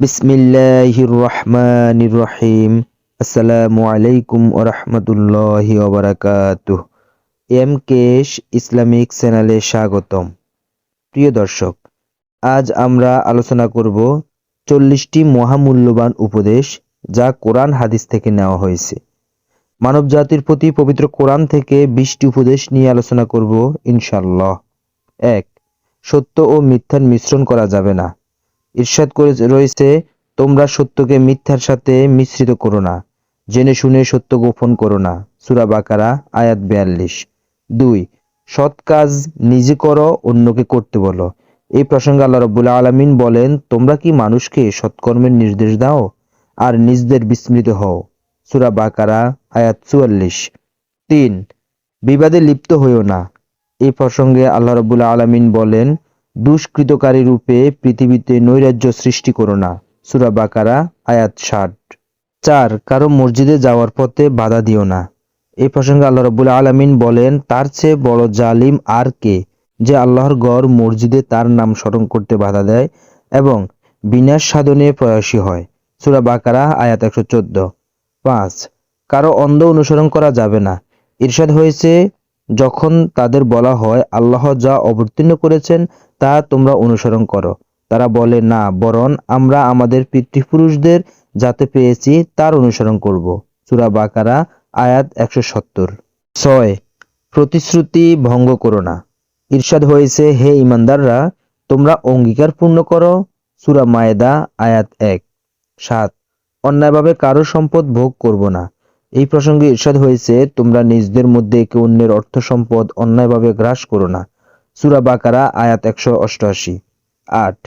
বিসমিল্লাহির রহমানির রহিম আসসালামু আলাইকুম ওরহমতুল্লাহি ওবরাকাতুহ। এম কেশ ইসলামিক চ্যানেলে স্বাগতম। প্রিয় দর্শক, আজ আমরা আলোচনা করব চল্লিশটি মহামূল্যবান উপদেশ যা কোরআন হাদিস থেকে নেওয়া হয়েছে। মানব জাতির প্রতি পবিত্র কোরআন থেকে বিশটি উপদেশ নিয়ে আলোচনা করব ইনশাল্লাহ এক, সত্য ও মিথ্যার মিশ্রণ করা যাবে না। ঈর্ষাদ করে রয়েছে, তোমরা সত্যকে মিথ্যার সাথে মিশ্রিত করো না। জেনে শুনে সত্য গোপন করো না। সুরা বাকারা, আয়াত বিয়াল্লিশ। দুই, সৎ কাজ নিজে করো, অন্যকে করতে বলো। এই প্রসঙ্গে আল্লাহ রব্বুল আলমিন বলেন, তোমরা কি মানুষকে সৎকর্মের নির্দেশ দাও আর নিজদের বিস্মৃত হও? সুরা বাকারা, আয়াত চুয়াল্লিশ। তিন, বিবাদে লিপ্ত হইও না। এই প্রসঙ্গে আল্লাহ রব্বুল আলমিন বলেন দুষ্কৃতকারী রূপে পৃথিবীতে নৈরাজ্য সৃষ্টি করো না। সুরা বাকারা, আয়াত ষাট। চার, কারও মসজিদে যাওয়ার পথে বাধা দিও না। এই প্রসঙ্গে আল্লাহ রব্বুল আলমিন বলেন, তার চেয়ে বড় জালিম আর কে যে আল্লাহর গড় মসজিদে তার নাম স্মরণ করতে বাধা দেয় এবং বিনাশ সাধনে প্রয়াসী হয়। সুরা বাকারা, আয়াত একশো চোদ্দ। পাঁচ, কারও অন্ধ অনুসরণ করা যাবে না। ঈর্ষাদ হয়েছে যখন তাদের বলা হয়, আল্লাহ যা অবতীর্ণ করেছেন, তা তোমরা অনুসরণ করো। তারা বলে, না, বরং আমরা আমাদের পিতৃপুরুষদের যাতে পেয়েছি, তার অনুসরণ করব। চূড়া বাকারা, আয়াত একশো সত্তর। ছয়, প্রতিশ্রুতি ভঙ্গ করো না। ঈর্ষাদ হয়েছে, হে ইমানদাররা, তোমরা অঙ্গীকার পূর্ণ করো। সুরা মায়েদা, আয়াত এক। সাত, অন্যায়ভাবে কারও সম্পদ ভোগ করব না। এই প্রসঙ্গে ঈর্ষাদ হয়েছে, তোমরা নিজদের মধ্যে একে অন্যের অর্থ সম্পদ অন্যায়ভাবে গ্রাস করো না। সুরা বাকারা, আয়াত একশো অষ্টআশি। আট,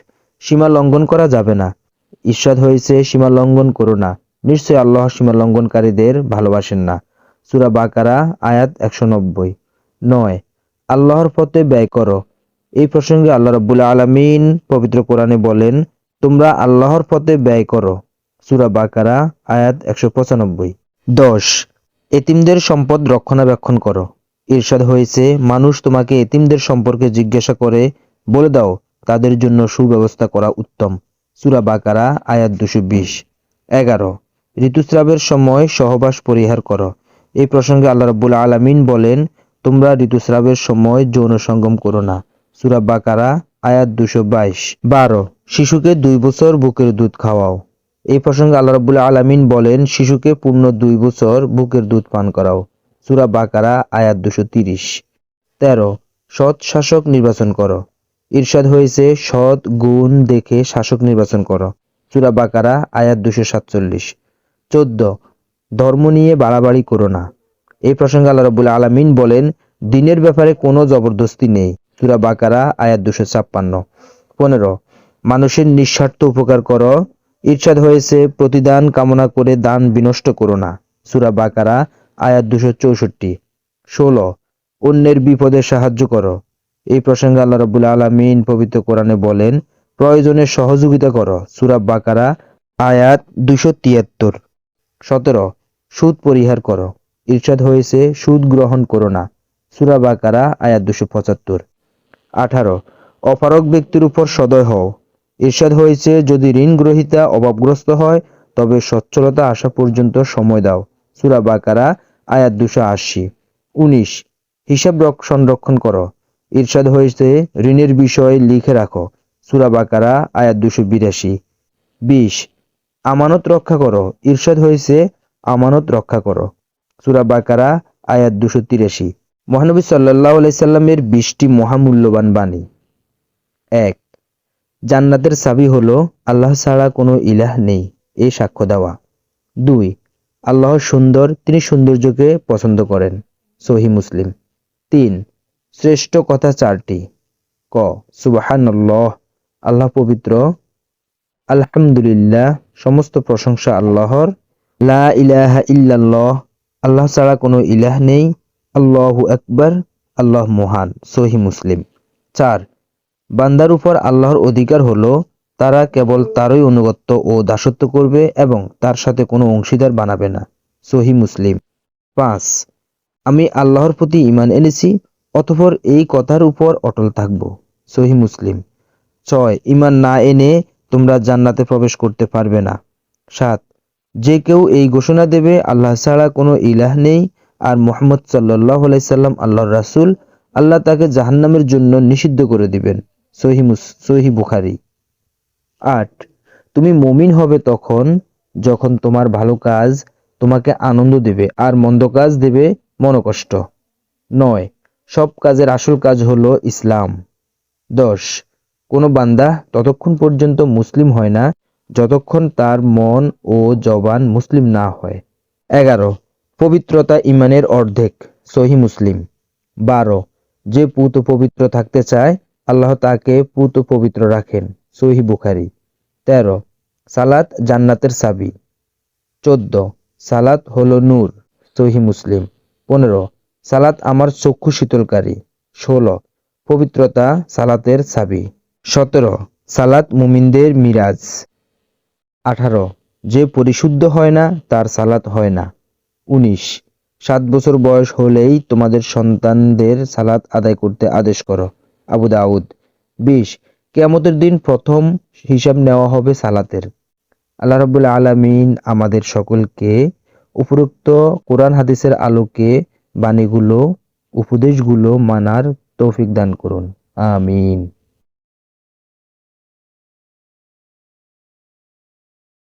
সীমা লঙ্ঘন করা যাবে না। ঈর্ষাদ হয়েছে, সীমা লঙ্ঘন করো না। নিশ্চয় আল্লাহ সীমা লঙ্ঘনকারীদের ভালোবাসেন না। সুরা বাকারা, আয়াত একশো নব্বই। নয়, আল্লাহর পথে ব্যয় করো। এই প্রসঙ্গে আল্লাহ রব্বুল আলমিন পবিত্র কোরআনে বলেন, তোমরা আল্লাহর পথে ব্যয় করো। সুরা বাকারা, আয়াত একশো পঁচানব্বই। দশ, এতিমদের সম্পদ রক্ষণাবেক্ষণ করো। ঈর্ষাদ হয়েছে, মানুষ তোমাকে এতিমদের সম্পর্কে জিজ্ঞাসা করে, বলে দাও, তাদের জন্য সুব্যবস্থা করা উত্তম। সুরা বাকারা, আয়াত দুশো বিশ। এগারো, ঋতুস্রাবের সময় সহবাস পরিহার করো। এই প্রসঙ্গে আল্লাহ রব্বুল আলমিন বলেন, তোমরা ঋতুস্রাবের সময় যৌন সঙ্গম করো না। সুরা বাকারা, আয়াত দুশো বাইশ। বারো, শিশুকে দুই বছর বুকের দুধ খাওয়াও। এই প্রসঙ্গে আল্লাহ রব্বুল আলমিন বলেন, শিশুকে পূর্ণ দুই বছর বুকের দুধ পান করাও। সুরা বাকারা, আয়াত দুশো তিরিশ। তেরো, সৎ শাসক নির্বাচন করো। ঈর্ষাদ হয়েছে, সৎ গুণ দেখে শাসক নির্বাচন করো। সুরা বাকারা, আয়াত দুশো সাতচল্লিশ। চোদ্দ, ধর্ম নিয়ে বাড়াবাড়ি করো না। এই প্রসঙ্গে আল্লাহ রবুল্লা আলমিন বলেন, দিনের ব্যাপারে কোনো জবরদস্তি নেই। সুরা বাকারা, আয়াত দুশো ছাপ্পান্ন। পনেরো, মানুষের নিঃস্বার্থ উপকার করো। ঈর্ষাদ হয়েছে, প্রতিদান কামনা করে দান বিনষ্ট করো না। সুরা বাকারা, আয়াত দুশো চৌষট্টি। ষোলো, অন্যের বিপদে সাহায্য করো। এই প্রসঙ্গে আল্লাহ রবুল আলমিন পবিত্র কোরআনে বলেন, প্রয়োজনে সহযোগিতা করো। সুরা বাকারা, আয়াত দুশো তিয়াত্তর। সতেরো, সুদ পরিহার করো। ঈর্ষাদ হয়েছে, সুদ গ্রহণ করো না। সুরা বাকারা, আয়াত দুশো পঁচাত্তর। আঠারো অপারক ব্যক্তির উপর সদয় হও। ঈর্ষাদ হয়েছে, যদি ঋণ গ্রহিতা অভাবগ্রস্ত হয়, তবে সচ্ছলতা আসা পর্যন্ত সময় দাও। সুরা বাকারা, আয়াত দুশো আশি। উনিশ, হিসাব সংরক্ষণ করো। ঈর্ষাদ হয়েছে, ঋণের বিষয় লিখে রাখো। সুরা বাকারা, আয়াত দুশো বিরাশি। বিশ, আমানত রক্ষা করো। ঈর্ষাদ হয়েছে, আমানত রক্ষা করো। সুরা বাকারা, আয়াত দুশো তিরাশি। মহানবী সাল্লাহ আলাইসাল্লামের বিশটি মহামূল্যবান বাণী। এক জান্নাতের সাবি হলো আল্লাহ ছাড়া কোনো ইলাহ নেই, এই সাক্ষ্য দেওয়া। দুই, আল্লাহ সুন্দর, তিনি সৌন্দর্যকে পছন্দ করেন, সহি মুসলিম। তিন, শ্রেষ্ঠ কথা চারটি। ক সুবাহান্লাহ আল্লাহ পবিত্র। আলহামদুলিল্লাহ, সমস্ত প্রশংসা আল্লাহর। লা ইলাহা ইল্লাল্লাহ, আল্লাহ ছাড়া কোনো ইলাহ নেই। আল্লাহু আকবার, আল্লাহ মহান, সহি মুসলিম। চার বান্দার উপর আল্লাহর অধিকার হলো, তারা কেবল তারই অনুগত্য ও দাসত্ব করবে এবং তার সাথে কোনো অংশীদার বানাবে না। সহি মুসলিম। পাঁচ, আমি আল্লাহর প্রতি ইমান এনেছি, অতঃপর এই কথার উপর অটল থাকব। সহি মুসলিম। ছয় ইমান না এনে তোমরা জান্নাতে প্রবেশ করতে পারবে না। সাত, যে কেউ এই ঘোষণা দেবে, আল্লাহ ছাড়া কোনো ইলাহ নেই, আর মোহাম্মদ সাল্লাহ সাল্লাম আল্লাহর রাসূল, আল্লাহ তাকে জাহান্নামের জন্য নিষিদ্ধ করে দিবেন। সহি সহি বুখারি। আট, তুমি মমিন হবে তখন যখন তোমার ভালো কাজ তোমাকে আনন্দ দেবে আর মন্দ কাজ দেবে মনোকষ্ট। নয়, সব কাজের আসল কাজ হলো ইসলাম। দশ, কোনো বান্দা ততক্ষণ পর্যন্ত মুসলিম হয় না যতক্ষণ তার মন ও জবান মুসলিম না হয়। এগারো, পবিত্রতা ইমানের অর্ধেক, সহি মুসলিম। বারো, যে পুত পবিত্র থাকতে চায় আল্লাহ তাকে পুত পবিত্র রাখেন। সহি বুখারি। তেরো, সালাত জান্নাতের সাবি। চোদ্দ, সালাত হলো নূর। সহি মুসলিম। পনেরো, সালাত আমার চক্ষু শীতলকারী। ষোলো, পবিত্রতা সালাতের সাবি। সতেরো, সালাত মুমিনদের মিরাজ। আঠারো, যে পরিশুদ্ধ হয় না, তার সালাত হয় না। উনিশ, সাত বছর বয়স হলেই তোমাদের সন্তানদের সালাত আদায় করতে আদেশ করো। আবু দাউদ। বিশ, কেয়ামতের দিন প্রথম হিসাব নেওয়া হবে সালাতের। আল্লাহ রবুল আলমিন আমাদের সকলকে উপরোক্ত কোরআন হাদিসের আলোকে বাণীগুলো, উপদেশগুলো মানার তৌফিক দান করুন। আমিন।